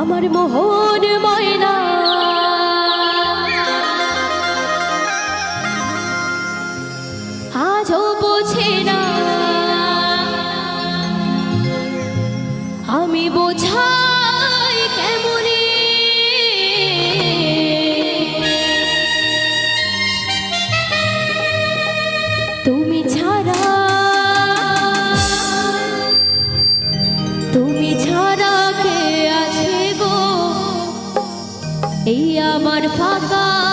আমার মোহন ময়না। আজও বোঝে না। আমি বোঝাই কেমনে এই আমার ফাঁকা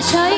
下一站。